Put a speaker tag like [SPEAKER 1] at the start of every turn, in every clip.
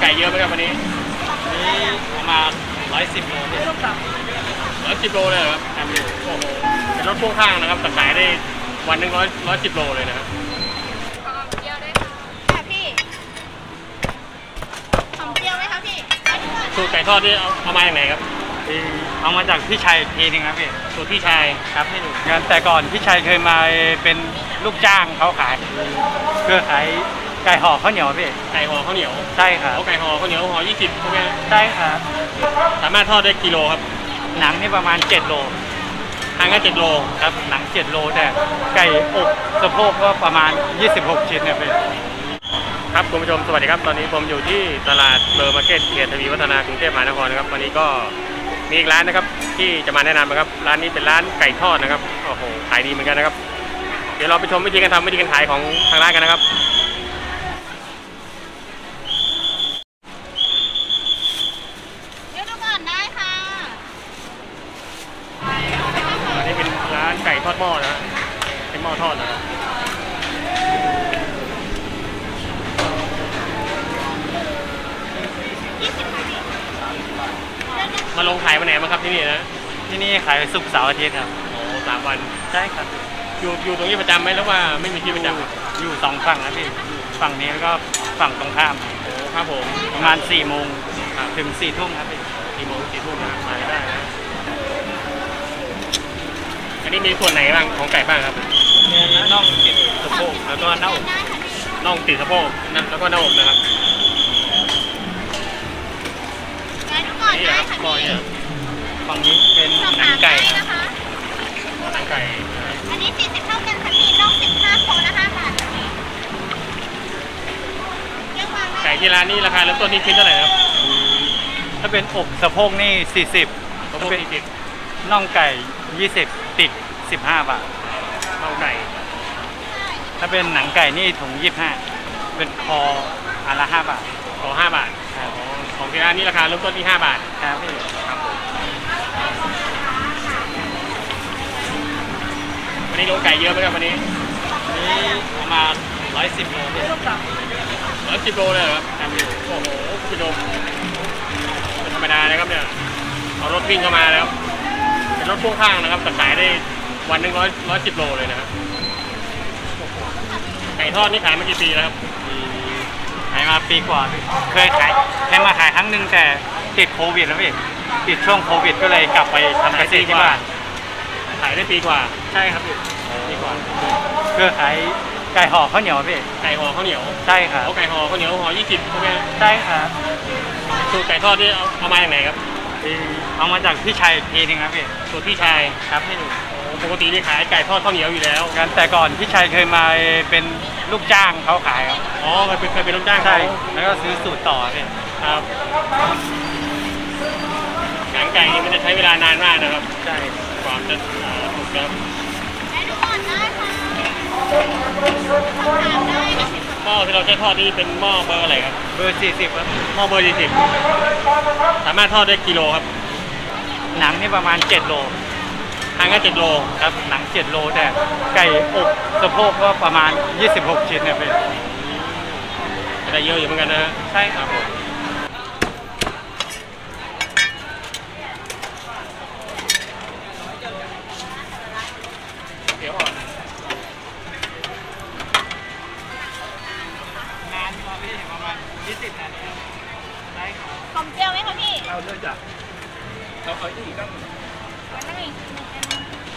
[SPEAKER 1] ไก่เยอะไหมครับวันนี้
[SPEAKER 2] นี่ประมาณร้อยสิบโลพี่
[SPEAKER 1] ร้อยสิบโลเลยเหรอครับโอ้โหเป็นรถพ่วงข้างนะครับแต่ขายได้วันหนึ่งร้อยร้อยสิบโลเลยนะครับ
[SPEAKER 3] หอมเจียวด้วยค่ะค่ะพี่หอมเจียวไหมคะพี่
[SPEAKER 1] สูตรไก่ทอดนี่เอาเอามาจากไหนครับ
[SPEAKER 2] ที่เอามาจากพี่ชัยอีกทีหนึงครับพี่
[SPEAKER 1] สูตรพี่ชาย
[SPEAKER 2] ครับพี่งั้นแต่ก่อนพี่ชัยเคยมาเป็นลูกจ้างเขาขายเพื่อขาย ไก่ห่อข้าวเหนียวพี่
[SPEAKER 1] ไก่ห่อข้าวเหนียว
[SPEAKER 2] ใช่ครับ
[SPEAKER 1] เอาไก่ห่อข้าวเหนียวห่อยี่สิบใช่ไหม
[SPEAKER 2] ใช่ครับ
[SPEAKER 1] สามารถทอดได้กิโลครับ
[SPEAKER 2] หนังนี่ประมาณ 7 โล
[SPEAKER 1] ทางก็เจ็ดโล
[SPEAKER 2] ครับ หนัง 7 โลแต่ไก่อกสะโพกก็ประมาณ 26 ชิ้นเนี่ยพี่
[SPEAKER 1] ครับคุณผู้ชมสวัสดีครับ ตอนนี้ผมอยู่ที่ตลาดเบอร์มาร์เก็ตเขตทวีวัฒนากรุงเทพมหานครนะครับ วันนี้ก็มีอีกร้านนะครับ ที่จะมาแนะนำนะครับ ร้านนี้เป็นร้านไก่ทอดนะครับ โอ้โห ขายดีเหมือนกันนะครับ เดี๋ยวเราไปชมวิธีการทำวิธีการขายของทางร้านกันนะครับ
[SPEAKER 3] เดี๋ยวดูก่อนได้ค่ะ
[SPEAKER 1] อันนี้เป็นร้านไก่ทอดหม้อนะฮะเป็นห ม้อทอดนะครับมาลงขายวันไหนบ้างครับที่นี่นะ
[SPEAKER 2] ที่นี่ขายศุกร์เสาร์อาทิตย์ครับ
[SPEAKER 1] โอ้สามวัน
[SPEAKER 2] ใช่ครับ
[SPEAKER 1] อยู่อยู่ตรงนี้ประจำไหมหรือว่าไม่มีที่ประจำ
[SPEAKER 2] อยู่สองฝั่งนะพี่ ฝั่งนี้แล้วก็ฝั่งตรงข้าม
[SPEAKER 1] โอ้ครับผม
[SPEAKER 2] ประมาณ4โมง
[SPEAKER 1] ครับ
[SPEAKER 2] ถึง4ทุ่มครับพี่
[SPEAKER 1] สี่โมงสี่ทุ่มนะครับมาได้นะอันนี้มีส่วนไหนบ้างของไก่บ้างครับ
[SPEAKER 2] น่องติดสะโพกแล้วก็หน้าอก
[SPEAKER 3] ได้ค่ะพี่
[SPEAKER 1] น่องติดสะโพกนะแล้วก็หน้าอกนะครับ
[SPEAKER 3] ได้ดูก่อน
[SPEAKER 1] นี่
[SPEAKER 3] ได้
[SPEAKER 1] นะครับ
[SPEAKER 3] ค่ะ
[SPEAKER 1] หม้อ
[SPEAKER 3] พี่
[SPEAKER 1] เนี่ย
[SPEAKER 2] ฝั่งนี้เป็น
[SPEAKER 3] สอบ
[SPEAKER 2] หนั
[SPEAKER 3] ถางม
[SPEAKER 2] ไก่
[SPEAKER 3] ได้
[SPEAKER 2] ครับ
[SPEAKER 3] นะคะ
[SPEAKER 1] หนังไก่
[SPEAKER 3] อันนี้40เท่ากันค่ะพี่น้อง15โคละ5บาทค่ะพี่เรียกวางได้
[SPEAKER 1] ไก่ที่ร้านนี้ราคาเริ่มต้นที่ชิ้นเท่าไหร่ครับ
[SPEAKER 2] ถ้าเป็นอกสะโพกนี่40
[SPEAKER 1] สะโพกสี่สิบ
[SPEAKER 2] น่องไก่ 20 ติด 15 บาท
[SPEAKER 1] น่อง ไก่
[SPEAKER 2] ถ้าเป็นหนังไก่นี่ถุง25เป็นคออันละ5บาท
[SPEAKER 1] ขอห้าบาท
[SPEAKER 2] ครับ
[SPEAKER 1] อ๋อของที่ร้านนี้ราคาเริ่มต้นที่ห้าบาท
[SPEAKER 2] ครับพี่
[SPEAKER 1] ครับผมวันนี้ลงไก่เยอะไหมครับวันนี้
[SPEAKER 2] นี่ประมาณ110โลพี่
[SPEAKER 1] ร้อยสิบโลเลยเหรอครับโอ้โหคุณผู้ชมเป็นธรรมดานะครับเนี่ย เอารถวิ่งเข้ามาแล้ว เป็นรถพ่วงข้างนะครับแต่ขายได้ วันหนึ่งร้อยร้อยสิบโลเลยนะครับไก่ทอดนี่ขายมากี่ปีแล้วครับ
[SPEAKER 2] ขายมาปีกว่าพี่เคยขายเคยมาขายครั้งหนึ่งแต่ติดโควิดแล้วพี่ติดช่วงโควิดก็เลยกลับไปทำเกษตรที่บ้าน
[SPEAKER 1] ขายได้ปีกว่า
[SPEAKER 2] ใช่ครับพี่
[SPEAKER 1] ปีกว่า
[SPEAKER 2] เพื่อขายไก่ห่อข้าวเหนียวพี่
[SPEAKER 1] ไก่ห่อข้าวเหนียว
[SPEAKER 2] ใช่ครับ
[SPEAKER 1] เอาไก่ห่อข้าวเหนียวห่อยี่สิบใช่ไหม
[SPEAKER 2] ใช่ครับ
[SPEAKER 1] สูตรไก่ทอดนี่เอาเอามาจากไหนครับ
[SPEAKER 2] ที่เอามาจากพี่ชัยอีกทีหนึงครับพี่
[SPEAKER 1] สูตรพี่ชาย
[SPEAKER 2] ครับพี่
[SPEAKER 1] โอ้ ปกตินี่ขายไก่ทอดข้าวเหนียวอยู่แล้ว
[SPEAKER 2] งั้นแต่ก่อนพี่ชัยเคยมาเป็นลูกจ้างเขาขายครับ
[SPEAKER 1] อ๋อเคยเป็นเคยเป็นลูกจ้าง
[SPEAKER 2] ใช่
[SPEAKER 1] เขา
[SPEAKER 2] แล้วก็ซื้อสูตรต่อพี่
[SPEAKER 1] ครับหนังไก่นี่มันจะใช้เวลานานมากนะครับ
[SPEAKER 2] ใช่
[SPEAKER 1] กว่าจะเอ่อสุกนะครับ
[SPEAKER 3] ได้ดูก่อนได้ค่ะสอบถามได้นะคะ
[SPEAKER 1] หม้อที่เราใช้ทอดนี่เป็นหม้อเบอร์อะไรครับ
[SPEAKER 2] เบอร์40ครับ
[SPEAKER 1] หม้อเบอร์ยี่สิบสามารถทอดได้กิโลครับ
[SPEAKER 2] หนังนี่ประมาณ 7 โล
[SPEAKER 1] ทางก็เจ็ดโล
[SPEAKER 2] ครับหนัง7โลแต่ไก่อกสะโพกก็ประมาณ 26 ชิ้นเนี่ยพี่
[SPEAKER 1] จะได้เยอะอยู่เหมือนกันนะฮะ
[SPEAKER 2] ใช่ครับผม
[SPEAKER 1] เดี๋ยวก่อน
[SPEAKER 2] นานมาพี่ประมาณ20นาทีได้ครับ
[SPEAKER 3] หอมเจียวไหมคะพี่
[SPEAKER 1] เอาเลือกจ้ะเราเอาอีกค รับ
[SPEAKER 3] วันนี้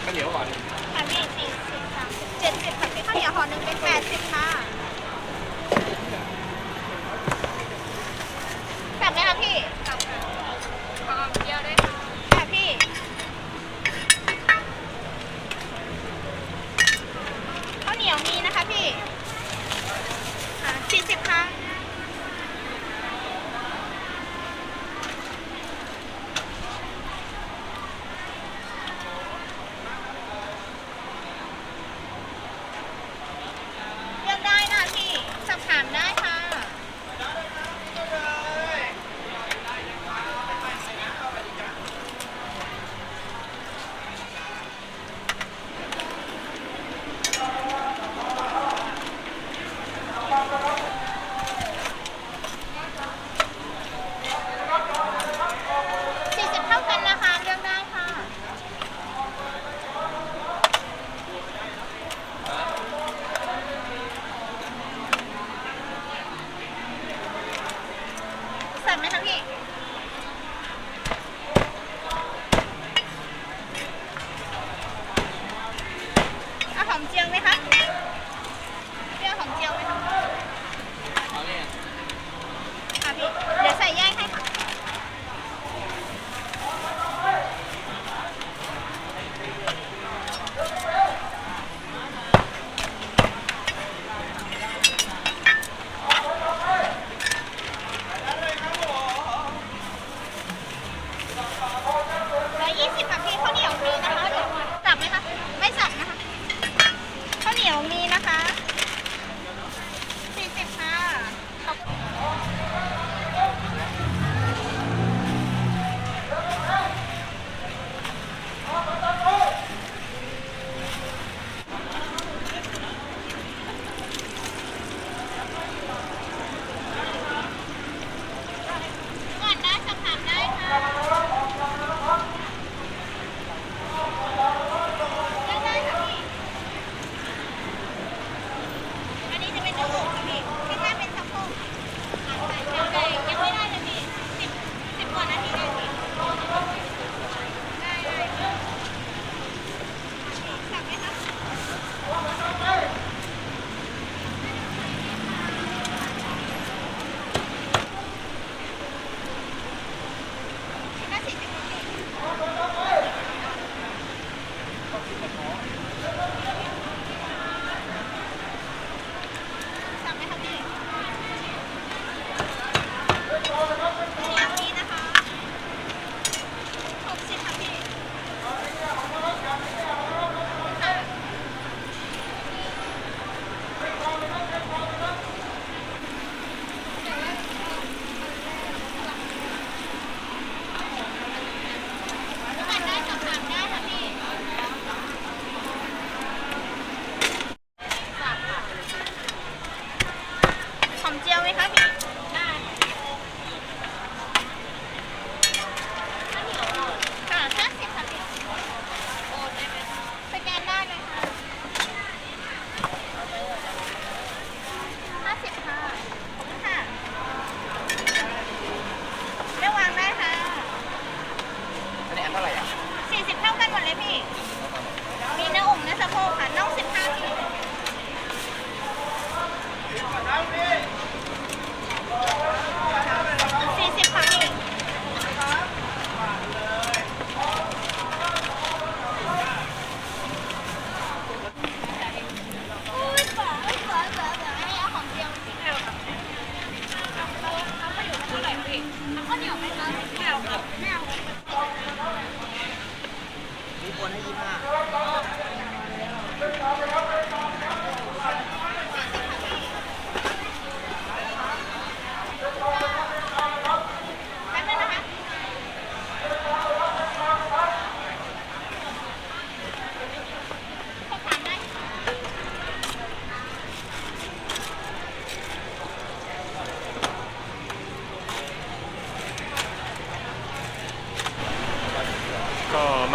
[SPEAKER 1] ข้าวเหนียวก่อน
[SPEAKER 3] ค่ะพี่สี่สิบสามเจ็ดสิบค่ะพี่ข้าวเหนียวห่อหนึ่งเป็นแปดสิบค่ะกลับไหมคะพี่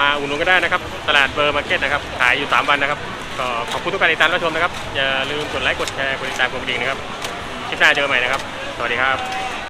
[SPEAKER 1] มาอุดหนุนก็ได้นะครับ ตลาดเบอร์มาร์เก็ตนะครับ ขายอยู่ 3 วันนะครับ ก็ขอบคุณทุกการติดตามรับชมนะครับ อย่าลืมกดไลค์ กดแชร์ กดติดตามกดกระดิ่งนะครับ คลิปหน้าเจอกันใหม่นะครับ สวัสดีครับ